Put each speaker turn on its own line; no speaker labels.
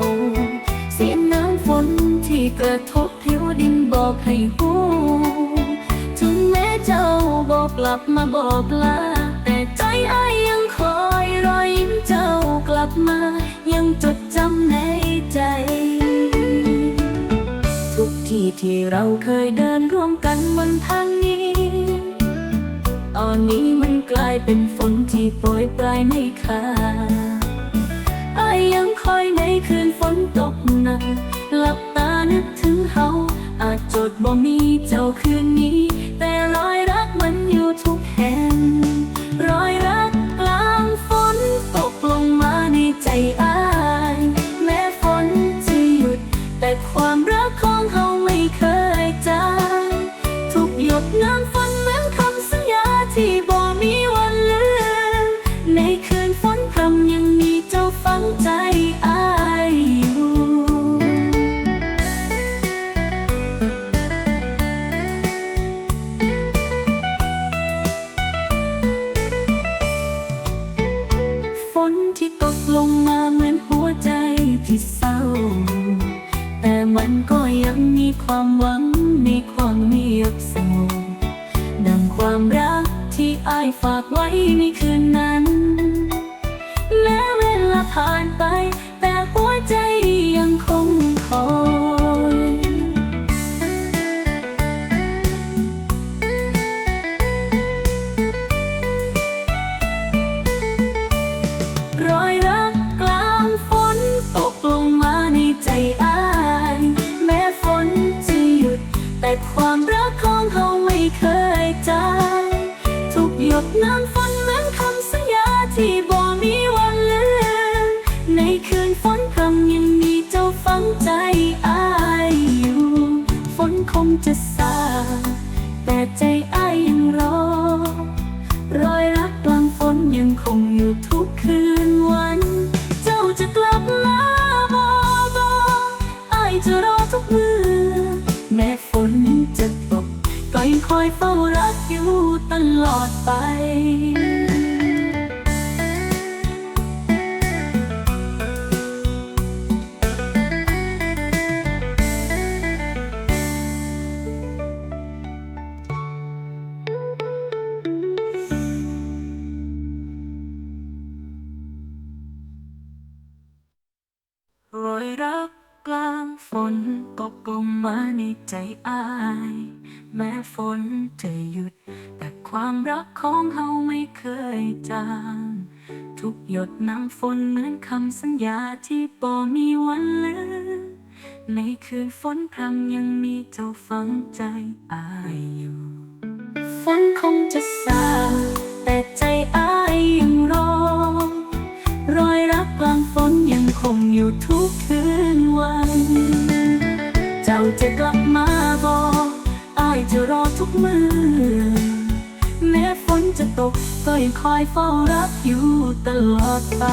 วเสียงน้ำฝนที่กระทบผิวดินบอกให้หูถึงแม้เจ้าบอกกลับมาบอกลา แต่ใจไอ้ยยังคอยรอยยิ้มเจ้ากลับมา ยังจดจำในใจ ทุกที่ที่เราเคยเดินร่วมกันบนทางนี้ตอนนี้มันกลายเป็นฝนที่โปรยปลายไม่ขาด ตกหนักหลับตานึกถึงเขา อาจจดบ่มีเจ้าคืนนี้ แต่รอยรักมันอยู่ทุกแห่ง รอยรักกลางฝนตกลงมาในใจอาย แม้ฝนจะหยุด แต่ความรักของเขาไม่เคยจางทุกหยดน้ำฝนเหมือนคำสัญญาที่ ลงมาเหมือนหัวใจที่เศร้า แต่มันก็ยังมีความหวังในความเงียบสงบดังความรักที่อ้ายฝากไว้ในคืนนั้นแม้เวลาผ่านไป แต่หัวใจยังคงคอยรอย ความรักของเขาไม่เคยจางทุกหยดน้ำฝนเหมือนคำสัญญาที่บ่มีวันลืมในคืนฝนพรำยังมีเจ้าฝังใจอายอยู่ ฝนคงจะซาแต่ใจอายยังรอ รอยรักกลางฝนยังคงอยู่ อยเฝ้ารักอยู่ตลอดไป ในใจอาย แม้ฝนจะหยุด แต่ความรักของเราไม่เคยจางทุกหยดน้ำฝนเหมือนคำสัญญาที่บ่มีวันลืมในคืนฝนพรำยังมีเจ้าฝังใจอายอยู่ ฝนคงจะซาแต่ใจอายยังรอ รอยรักกลางฝนยังคงอยู่ทุกคืนวันาจะกลับมาบอกอายจะรอทุกมือแม้ฝนจะตกก็ยังคอยเฝ้ารักอยู่ตลอดไป